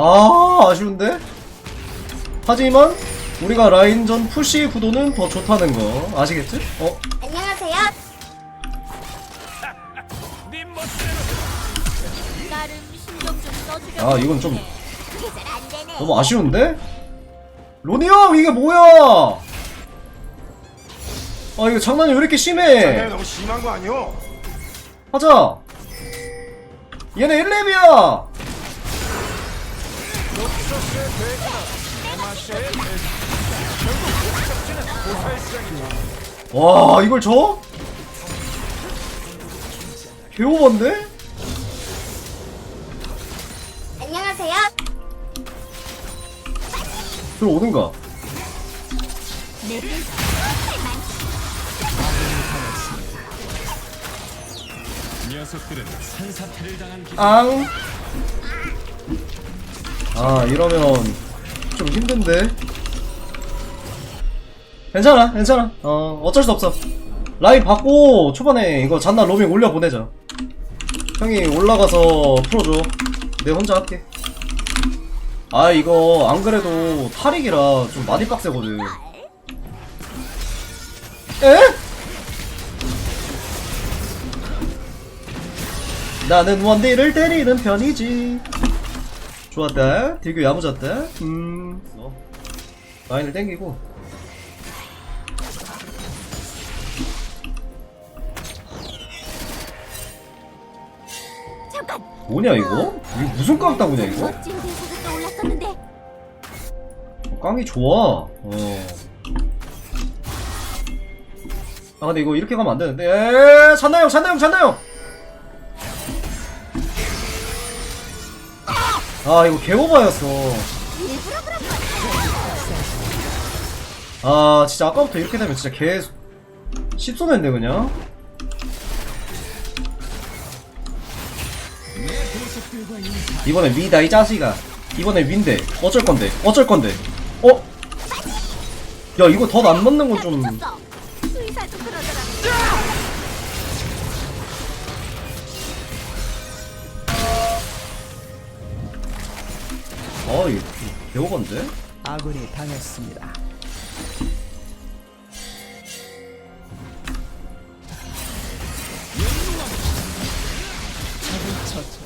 아 아쉬운데? 하지만 우리가 라인전 푸시 구도는 더 좋다는 거 아시겠지? 어? 안녕하세요. 나름 신경 좀 써주려고 아 이건 좀안 되네. 너무 아쉬운데? 로니 형 이게 뭐야? 아 이거 장난이 왜 이렇게 심해? 장난이 너무 심한 거 아니오? 하자. 얘네 1렙이야. 록서스의 대구나 와 이걸 저? 배워봤네? 안녕하세요. 들어오든가 녀석들은 산사태를 당한 기 앙 아 이러면 좀 힘든데. 괜찮아, 괜찮아. 어 어쩔 수 없어. 라인 받고 초반에 이거 잔나 로밍 올려 보내자. 형이 올라가서 풀어줘. 내 혼자 할게. 아 이거 안 그래도 탈익이라 좀 많이 빡세거든. 에? 나는 원딜을 때리는 편이지. 좋았다. 딜교 야무졌다. 음. 어. 라인을 땡기고. 잠깐. 뭐냐 이거? 이거 무슨 깡 따구냐 이거? 멋진 대사가 떠올랐었는데. 어, 깡이 좋아. 어. 아 근데 이거 이렇게 가면 안 되는데. 에, 찬나형, 찬나형, 찬나형. 아 이거 개오바였어. 아 진짜 아까부터 이렇게 되면 진짜 개 씹소맨데 그냥. 이번엔 위다 이 자식아. 이번엔 윈데. 어쩔 건데? 어쩔 건데? 어? 야 이거 덧안 넣는 건 좀. 아 이거 개오반데? 아군이 당했습니다.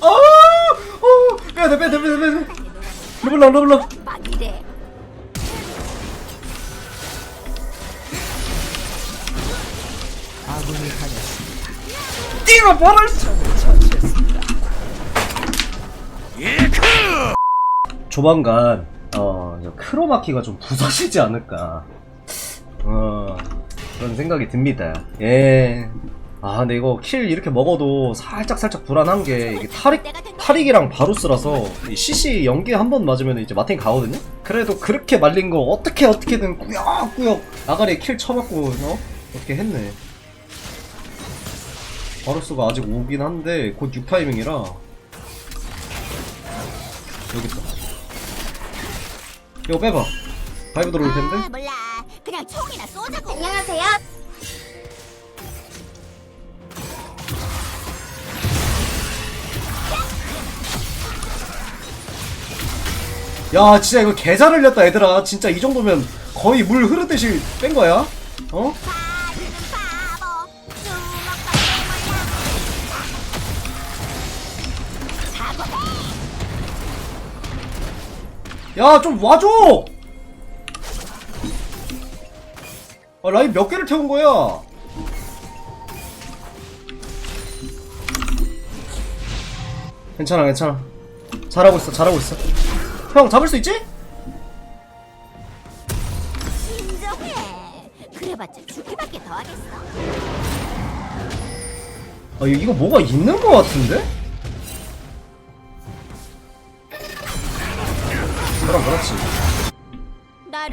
아! 어! 빼야돼 빼야돼 빼야돼 빼야돼 르블랑 르블랑 막이래. 아군이 당했습니다. 뛰어 버럴 조만간 어 크로마키가 좀 부서지지 않을까 어 그런 생각이 듭니다 예. 아 근데 이거 킬 이렇게 먹어도 살짝 살짝 불안한 게 이게 탈익 탈익이랑 바루스라서 이 CC 연계 한 번 맞으면 이제 마틴 가거든요. 그래도 그렇게 말린 거 어떻게 어떻게든 꾸역꾸역 아가리에 킬 쳐맞고 어 어떻게 했네. 바루스가 아직 오긴 한데 곧 6타이밍이라 여기 있다. 이거 빼봐. 바이브 들어올 텐데. 아, 몰라. 그냥 총이나 쏘자고. 안녕하세요. 야 진짜 이거 개잘 흘렸다 얘들아 진짜 이 정도면 거의 물 흐르듯이 뺀 거야 어? 바보는 바보. 주먹밖에 몰라. 사고해. 야 좀 와줘 아 라인 몇 개를 태운 거야 괜찮아 괜찮아 잘하고 있어 잘하고 있어 형 잡을 수 있지? 인정해. 그래봤자 죽기밖에 더 하겠어. 아 이거 뭐가 있는 거 같은데? 그렇지.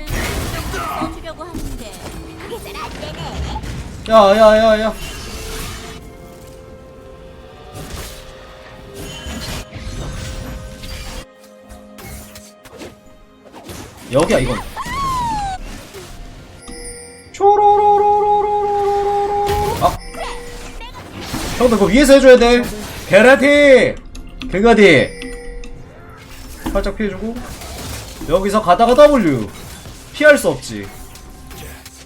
신경 좀 써주려고 하는데 그게 잘안 되네. 야 야 야 야. 여기야 이건. 아. 형들 그거 위에서 해줘야 돼. 게라티! 그거디! 살짝 피해주고 여기서 가다가 W 피할 수 없지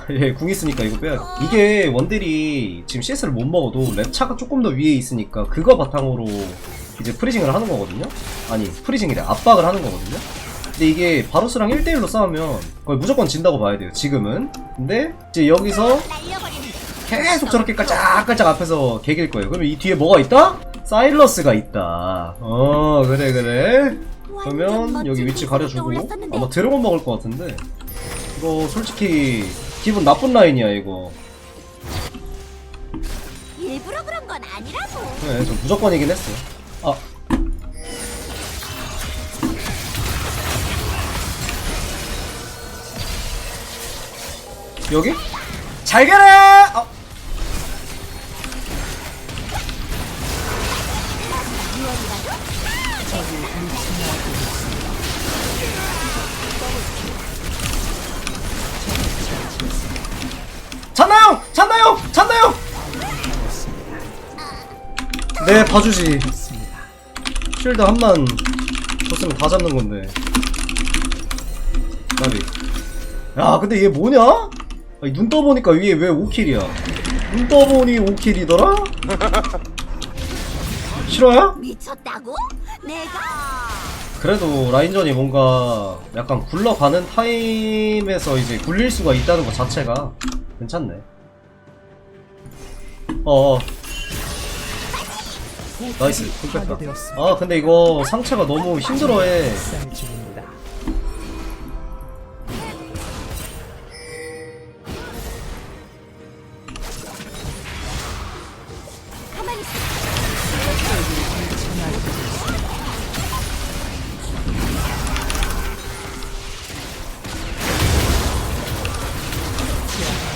예, 궁 있으니까 이거 빼야 돼. 이게 원딜이 지금 CS를 못 먹어도 랩차가 조금 더 위에 있으니까 그거 바탕으로 이제 프리징을 하는 거거든요? 아니, 프리징이래. 압박을 하는 거거든요? 근데 이게 바로스랑 1대1로 싸우면 거의 무조건 진다고 봐야 돼요, 지금은. 근데 이제 여기서. 계속 저렇게 깔짝깔짝 앞에서 개길 거예요. 그러면 이 뒤에 뭐가 있다? 사일러스가 있다. 어, 그래, 그래. 그러면 여기 위치 가려주고 아마 드래곤 먹을 것 같은데 이거 솔직히 기분 나쁜 라인이야 이거 일부러 그런 건 아니라고. 그래 좀 무조건이긴 했어 아 여기? 잘 가라! 아. 네 봐주지 있습니다. 쉴드 한만 줬으면 다 잡는 건데. 나비. 야, 근데 얘 뭐냐? 아니, 눈 떠보니까 위에 왜 5킬이야? 눈 떠보니 5킬이더라? 싫어요? 미쳤다고? 내가 그래도 라인전이 뭔가 약간 굴러가는 타임에서 이제 굴릴 수가 있다는 것 자체가 괜찮네. 어어. 나이스, 굴 뺐다. 파괴되었습니다. 아, 근데 이거 상체가 너무 힘들어해.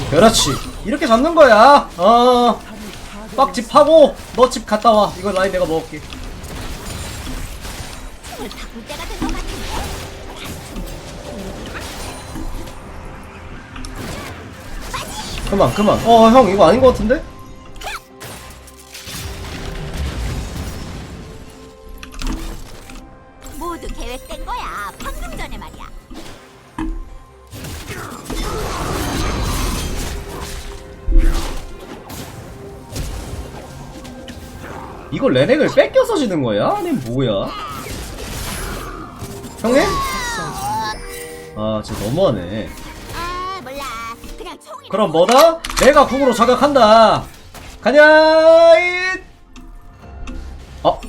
그렇지. 이렇게 잡는 거야. 어. 빡 집 하고 너 집 갔다 와. 이거 라인 내가 먹을게. 그만, 그만. 어, 형 이거 아닌 것 같은데? 모두 계획된 거야. 방금 전에 말이야. 이거 레넥을 뺏겨서 지는 거야? 아니 뭐야? 형님? 아, 진짜 너무하네. 그럼 뭐다? 내가 궁으로 저격한다. 가냐? 잇! 어?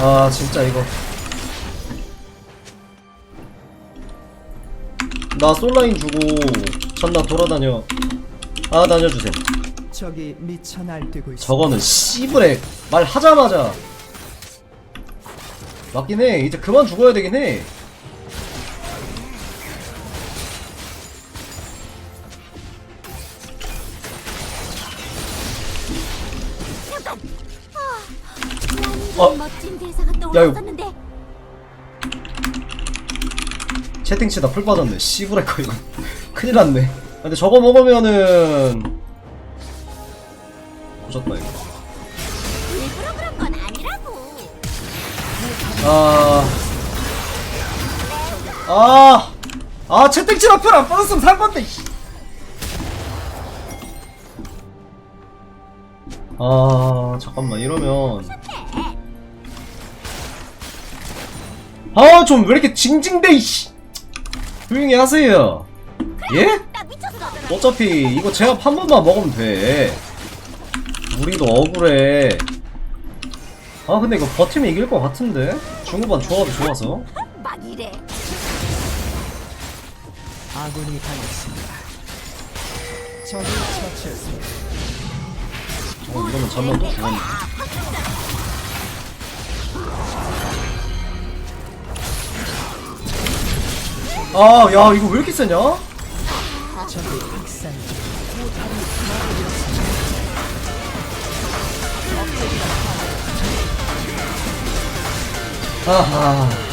아 진짜 이거 나 솔라인 주고 전나 돌아다녀 아 다녀주세요 적이 미쳐 날뛰고 있습니다. 저거는 씨브렉 말 하자마자 맞긴 해 이제 그만 죽어야 되긴 해 어. 어. 멋진 대사가 야, 이거- 떠올랐었는데. 채팅치다 풀 빠졌네 거 이거 큰일 났네 근데 저거 먹으면은 보셨다 이거 일부러 그런 건 아니라고. 아. 아. 아, 채택질 앞을 안 빠졌으면 살 건데, 씨. 아, 잠깐만, 이러면. 아, 좀 왜 이렇게 징징대, 이씨. 조용히 하세요. 예? 어차피 이거 제압 한 번만 먹으면 돼. 우리도 억울해. 아 근데 이거 버티면 이길 것 같은데? 중후반 조합이 좋아서. 막 이래. 아군이 당했습니다. 적을 처치했습니다. 어, 이러면 잠만 또 죽었네. 아, 야, 이거 왜 이렇게 세냐? 아하.